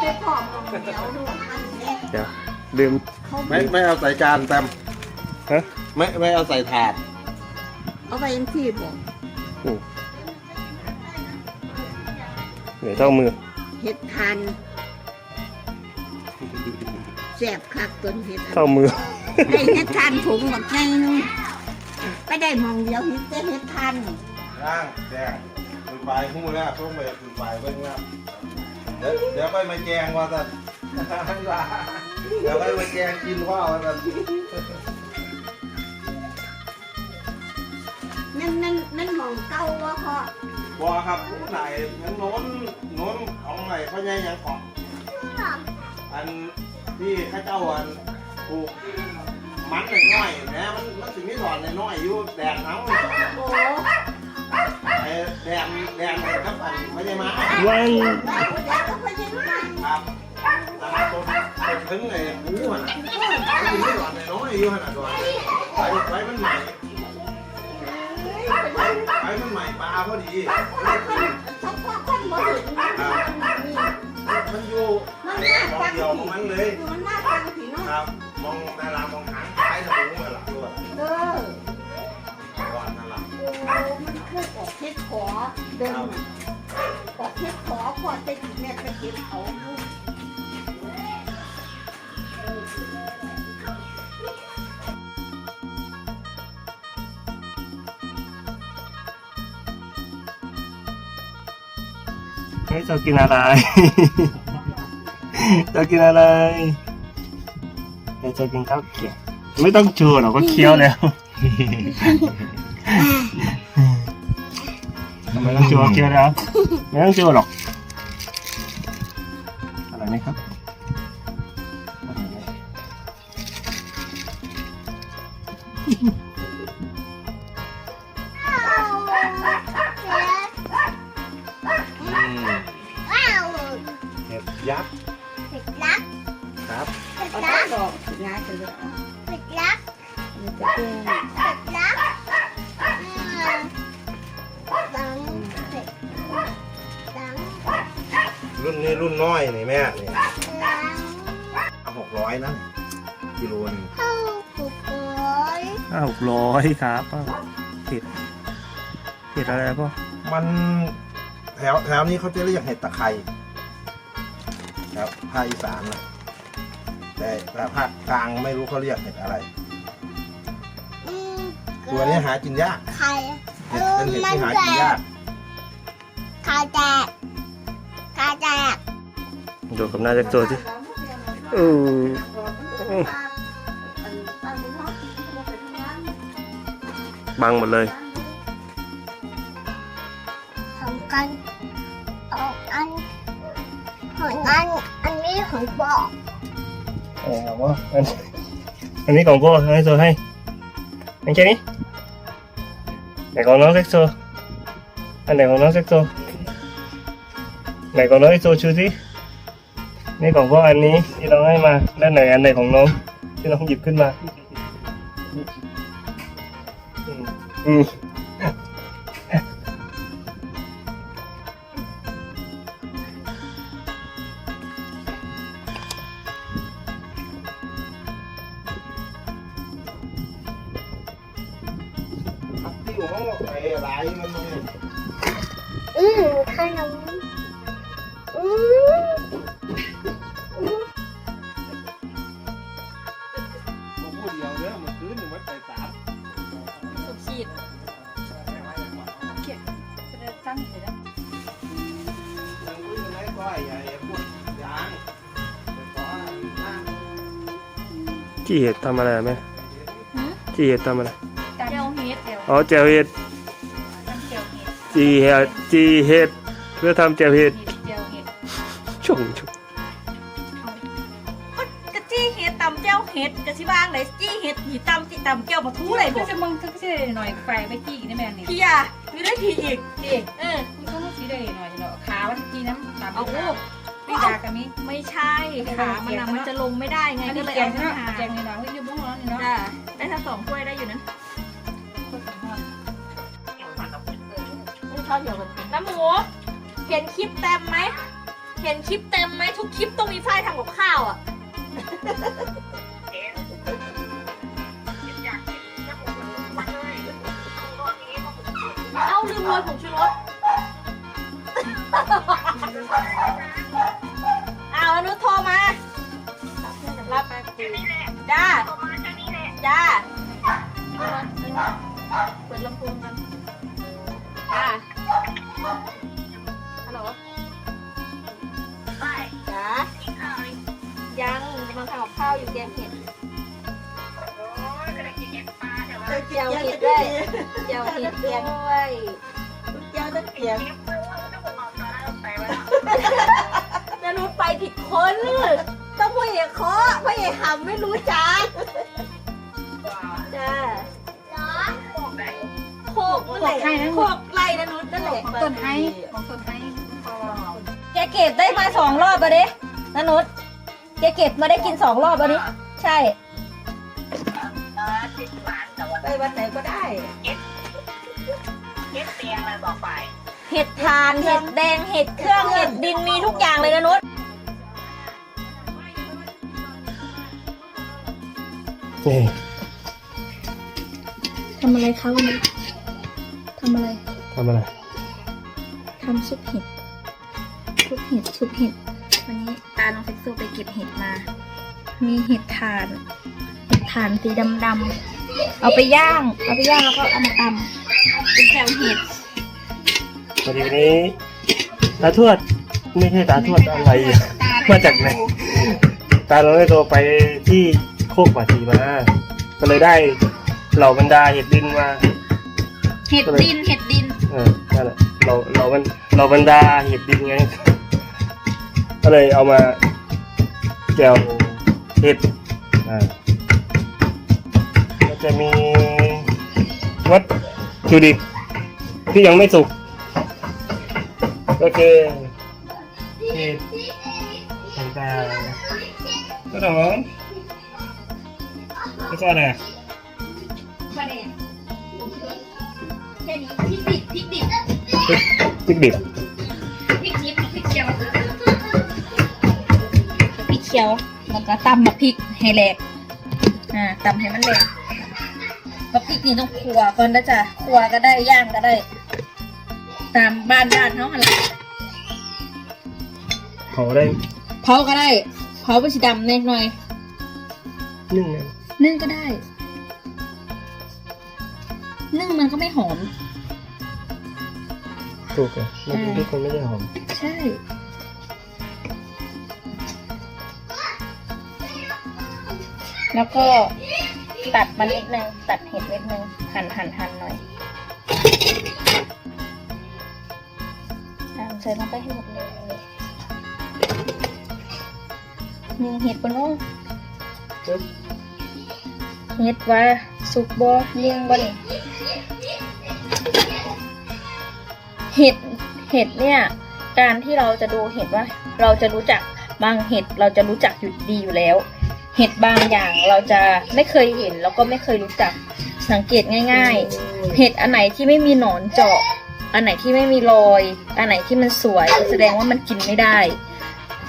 ไปขอบของเดี๋ยวดูอันเล็กเดี๋ยวลืม เขาไม่ไม่เอาใส่จานแต้มฮะ ไม่ไม่เอาใส่ถาดเอาไปยังที่บอกเหนือเท่ามือเห็ดทันแสบคักต้นเห็ดอัน เท่ามือไอ้เห็ดทันถุงแบบไงนึงไปได้มองเดียวเห็ดแต่เห็ดทันร่างแดงคืนปลายหู้แล้วต้องไปคืนปลายเบิ่งแล้ว เดี๋ยวเดี๋ยวไปมาแกงว่าสันเดี๋ยวไปมาแกงกินว่าว่าสันนั่นนั่นนั่นมองเก้าว่าพอบัวครับไหนทั้งโน้นโน้นของไหนพ่อใหญ่ยังของอันที่ข้าเจ้าอันปลูกมันหน่อยๆแหมมันมันถึงไม่ถอนน้อยๆอยู่แดดเอาโอ้ไอ้แดดแดดครับอันพ่อใหญ่มาวัน ถึงไอ้หมูอะมันถึงไม่ถอนน้อยอยู่ขนาดตัวไฟไฟมันใหม่ไฟมันใหม่ปลาพอดีถ้าพ่อคนบ่เห็นมันอยู่มองเดียวของมันเลยมันน่าฟังผีเนาะครับมองดารามองหางคล้ายทะลุมาหลังด้วยเออก่อนนั่นแหละโอ้มันอออกเฮ็ดขอเดินน่ะออกเฮ็ดขอพอจะแม่ไปเก็บเอา เฮ้ยจะกินอะไร จะกินอะไรเดี๋ยวจะกินข้าวเขียวไม่ต้องชูหรอกก็เคี้ยวแล้วไม่ต้องชูก็เคี้ยวแล้วไม่ต้องชูหรอกอะไรไหมครับ นนี้รุ่นน้อยนี่แม่นี่หกร้อยนะกิโลหนึงห้าหกร้อยครับป้าเห็ดเห็ดอะไรพ่อมันแถวแถวนี้เขาจะเรียกเห็ดตะไคร้ครับภาคอีสานนะแต่แต่ภาคกลางไม่รู้เขาเรียกเห็ดอะไรตัวนี้หากินยากใครเห็ดเป็นเห็ดที่หากินยากใครแจกใครแจก ดูกับหน้าแจ็คโซสิเออบังหมดเลยของกันของอันของอันอันนี้ของบอกเออว่าอั นี่ของพ่ออันนี้ที่น้องให้มาด้านไหนอันไหนของน้อง ที่น้องหยิบขึ้นมา อืม ผมพูดเดียวเด้อมันคืนหนึ่งมันไปสามสุดขีดเขียนจะได้ตั้งอยู่ได้ยังคุยกันได้ก้อยไอ้พวกยางไปขอนั่งจี้เห็ดทำอะไรไหมจี้เห็ดทำอะไรเจียวเฮ็ดเจียวอ๋อแจวเห็ดน้ำเจียวเฮ็ดจี้เห็ดจี้เห็ดเพื่อทำแจวเห็ดเจียวเฮ็ดำจีตำเจียวมาทูอะไรก็จะมึงก็จะหน่อยแฝงไปจี้ได้แม่นี่พี่อะมีได้พี่อีกจีเออมันก็ต้องสีได้หน่อยเนาะขามันจีน้ำตำเอาโอ้พี่ดากันมีไม่ใช่ขามันน่ะมันจะลงไม่ได้ไงก็เลยเอาขึ้นมาแกงในน้ำให้ยืมบ้างแล้วนี่เนาะได้ทั้งสองถ้วยได้อยู่นั้นชอบเดียวกันน้ำหมูเห็นคลิปแต้มไหมเห็นคลิปเต็มไหมทุกคลิปต้องมีฝ้ายทำกับข้าวอะ รยผงชูรสเอาอนุโทรมา รับจ้าจ้าเปิดลำโพงกันจ้าฮัลโหลจ้ายังกำลังทำกับข้าวอยู่แกงเห็ด เจียวเห็ดด้วยเจียวเห็ดด้วยเจ้าตะเกียบนานุชไปผิดคนต้องพ่อเอกเคาะพ่อเอกหำไม่รู้จักจ้าโคกนั่นแหละโคกไล่นานุชนั่นแหละต้นไม้ของต้นไม้แกเก็บได้มาสองรอบแล้วดินานุชแกเก็บมาได้กินสองรอบแล้วนี่ใช่ ไปวันไหนก็ได้เห็ดทานเห็ดแดงเห็ดเครื่องเห็ดดินมีทุกอย่างเลยนะนุชนี่ทำอะไรคะวันนี้ทำอะไรทำอะไรทำซุปเห็ดซุปเห็ดซุปเห็ดวันนี้ตาน้องเซ็กโซไปเก็บเห็ดมา มีเห็ดทาน เห็ดทานสีดำๆ เอาไปย่าง เอาไปย่างแล้วก็เอามาตำเป็นแกงเห็ดพอดีวันนี้ตาทวดไม่ใช่ตาทวดอะไรมาจากไหนตาเราได้โทรไปที่โคกป่าทีมาก็เลยได้เหล่าบรรดาเห็ดดินมาเห็ดดินเห็ดดินเออนั่นแหละเราเรามันเราบรรดาเห็ดดินไงก็เลยเอามาแจวเห็ดอ่าก็ จะมีวัตถุดิบที่ยังไม่สุก ก็คือเห็ดต่างๆก็ต้องร้อนแล้วก็อะไรอะมาเนี่ยแค่นี้พริกดิบพริกดิบพริกดิบพริกดิบพริกเขียวพริกเขียวแล้วก็ตำมะพริกให้แหลกอ่าตำให้มันแหลก มะพริกนี่ต้องคั่วก่อนนะจ๊ะคั่วก็ได้ย่างก็ได้ ตามบ้านบ้านเขาอะไรเผาได้เผาก็ได้เผาไปสีดำเล็กหน่อยนึ่งนะนึ่งก็ได้ นึ่งมันก็ไม่หอม ถูกอะไม่ทุกคนไม่ได้หอม ใช่แล้วก็ ตัดมันนิดนึง ตัดเห็ดนิดนึง หั่นหั่นหั่นหน่อยตามใส่ลงไปให้หมดเลยนี่เห็ดปะน้องเห็ดว่าสุกบอเลี้ยงบ่นี่เห็ดเห็ดเนี่ยการที่เราจะดูเห็ดว่า เราจะรู้จักบางเห็ดเราจะรู้จักอยู่ดีอยู่แล้ว เห็ดบางอย่างเราจะไม่เคยเห็นแล้วก็ไม่เคยรู้จักสังเกตง่าย ๆ เห็ดอันไหนที่ไม่มีหนอนเจาะ อันไหนที่ไม่มีรอย อันไหนที่มันสวยแสดงว่ามันกินไม่ได้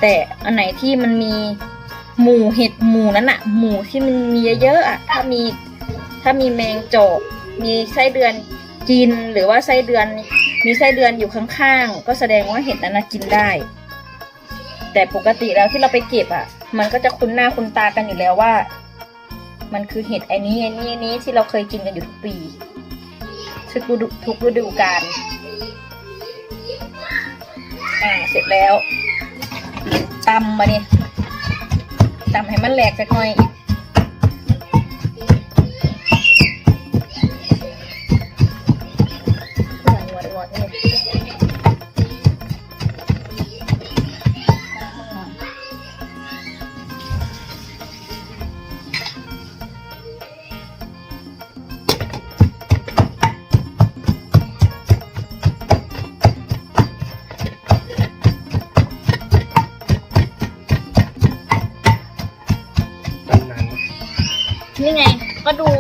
แต่อันไหนที่มันมีหมู่เห็ดหมู่นั้นอะหมู่ที่มันมีเยอะๆอะถ้ามีถ้ามีแมงเจาะมีไส้เดือนกินหรือว่าไส้เดือนมีไส้เดือนอยู่ข้างๆก็แสดงว่าเห็ดนั้นนะกินได้ แต่ปกติแล้วที่เราไปเก็บอะ มันก็จะคุ้นหน้าคุ้นตากันอยู่แล้วว่า มันคือเห็ดไอ้นี้ไอ้นี้ไอ้นี้ที่เราเคยกินกันอยู่ทุกปีทุกฤดูทุกฤดูกาลอ่าเสร็จแล้วตำมาเนี่ยตำให้มันแหลกสักหน่อยห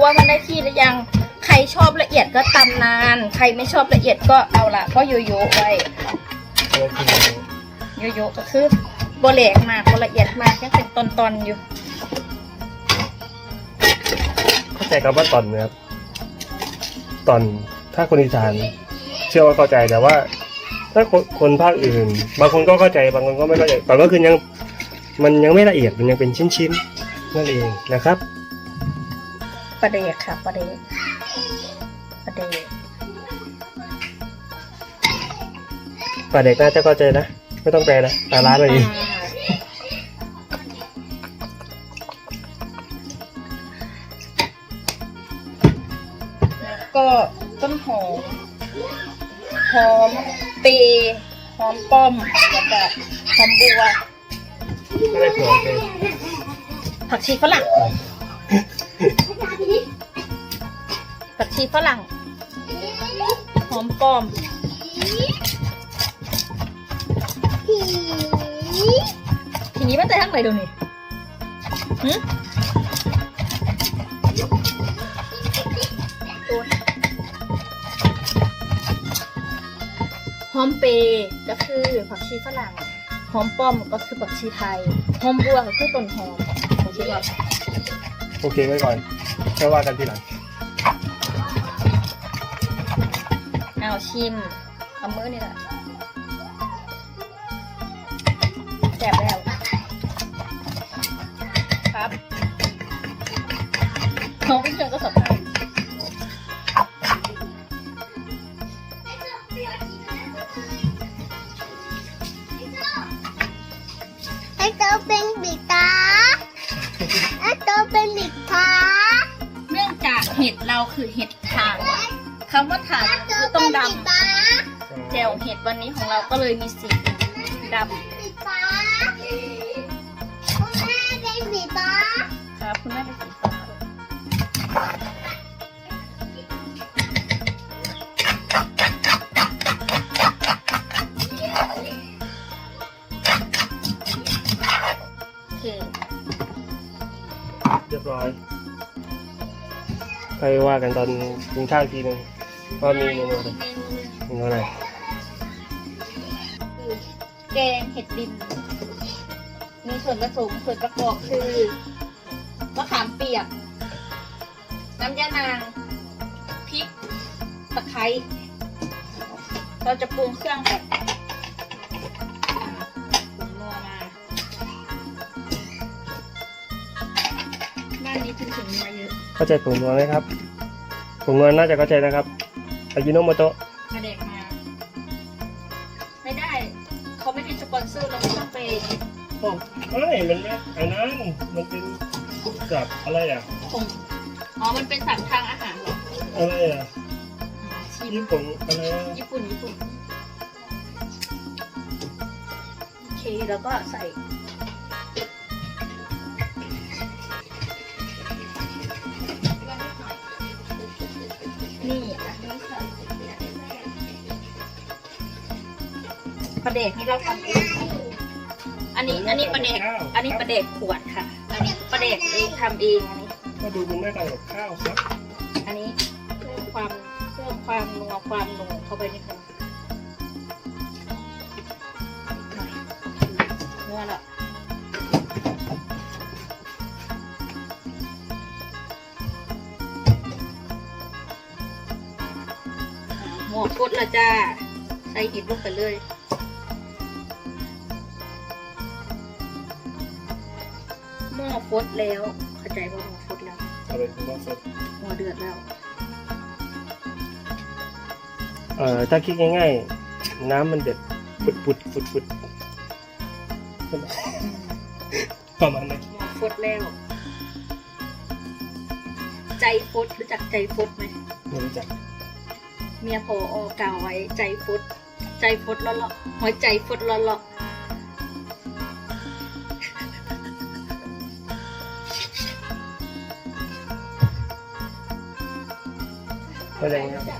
ว่ามันได้ที่หรือยัง ใครชอบละเอียดก็ตำนาน ใครไม่ชอบละเอียดก็เอาละก็โยโย่ไว้ก็คือโยๆก็คือโบแหลกมากโบละเอียดมากยังเป็นตอนๆอยู่ เข้าใจคำว่าตอนไหมครับตอนถ้าคนอีสานเชื่อว่าเข้าใจแต่ว่า ถ้าคนคนภาคอื่น บางคนก็เข้าใจบางคนก็ไม่เข้าใจแตอนก็คือยังมันยังไม่ละเอียดมันยังเป็นชิ้นๆนั่นเองนะครับ ประเดกค่ะประเดกประเดกป่าเด็กน่าจะเข้าใจนะ ไม่ต้องแปลนะตาล้านเลยอ่าแล้วก็ต้นหอมหอมปีหอมป้อมแล้วก็หอมบัวไม่ได้เผื่อเลยผักชีฝรั่งผัก ชีฝรั่ง หอมปอมผีทีนี้มันจะทั้งไหนดูนี่หึโอ๊ยหอมเปย์ก็คือผักชีฝรั่ง หอมป้อมก็คือผักชีไทย หอมบัวก็คือต้นหอมโอเคไว้ก่อนแค่ว่ากันทีหลัง ชิม เอามือนี่แหละ ไปว่ากันตอนกินข้าวทีหนึงว่ามีเมนูอะไรเมนูอะไรแกงเห็ดดิน มีส่วนผสมส่วนประกอบคือมะขามเปียก น้ำยานางพริกตะไคร้เราจะปรุงเครื่องแบบปรุงนัวมาบ้านนี้ถึงถึงมา เยอะเข้าใจผงนวลไหมครับผงนวลน่าจะเข้าใจนะครับอายุโนโมโตะมาเด็กมา ไม่ได้ เขาไม่ได้สปอนเซอร์เราไม่ต้องไปไม่มันไม่อันนั้นมันเป็นกับอะไรอะส่งอ๋อ มันเป็นสั่งทางอาหารเหรออะไรอะชิมญี่ปุ่นอะไรอะญี่ปุ่นญี่ปุ่นโอเคแล้วก็ใส่ ประเด็กนี่เราทำเองอันนี้อันนี้ประเด็กอันนี้ประเด็กขวดค่ะ อันนี้ประเด็กเองทำเองอันนี้ก็ดูมันไม่ต่างกับข้าวครับอันนี้เพิ่มความเพิ่มความนัวความหนูเข้าไปนิดนึงนัวละอ่าหมวกกดละจ้า ใส่หิดลงไปเลย ฟดแล้วเข้าใจว่าหม้อฟดแล้วอะไรคือว่าสดหม้อเดือดแล้วเอ่อถ้าคิดง่ายๆ น้ำมันเด็ดปุดปุดปุดปุดใช่ไหมประมาณนั้นหมอฟดแล้ว ใจฟดรู้จักใจฟดไหมไม่รู้จัก เมียพออกล่าวไว้ใจฟดใจฟดแล้วเลาะหัวใจฟดแล้วเก็ยังไงครับ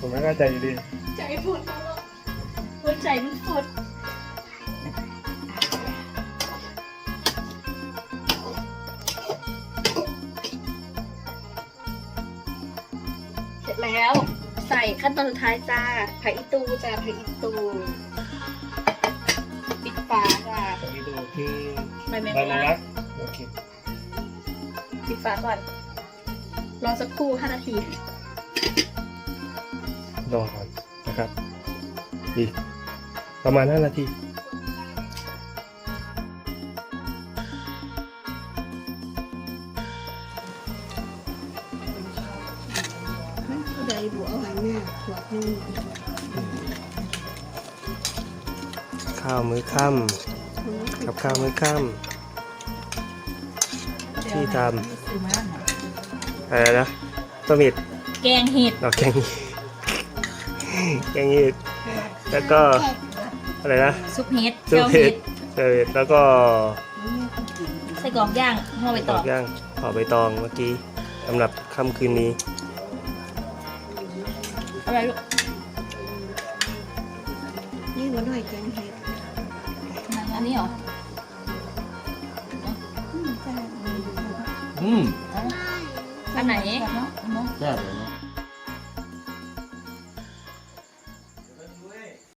ผมไม่เข้าใจอยู่ดี ใจฟดแล้วเลาะหัวใจมันฟดเสร็จแล้วใส่ขั้นตอนสุดท้ายจ้าผักอีตูจ้าผักอีตูาจ้าอันนี้ดูคือใบแมงใบมะลัลักกโอเคปิดฝาก่อน รอสักครู่5นาทีรอก่อนนะครับอีกประมาณ5นาทีผู้ใดบัวเอาไว้แม่ขวดนึงข้าวมื้อค่ำกับข้าวมื้อค่ำที่ทำ อะไรนะต้มเห็ดแกงเห็ด ดอกแกงเห็ดแกงเห็ดแล้วก็อะไรนะซุปเห็ดซุเจีปยวเห็เห็ดดเออแล้วก็ไส้กรอกย่างห่อใบดตออกงย่างห่อใบตองเมื่อกี้สำหรับค่ำคืนนี้อะไรลูกนี่หัวหน่อยแกงเห็ดอันนี้เหรออืม อันไหน แซ่บเลยเนาะ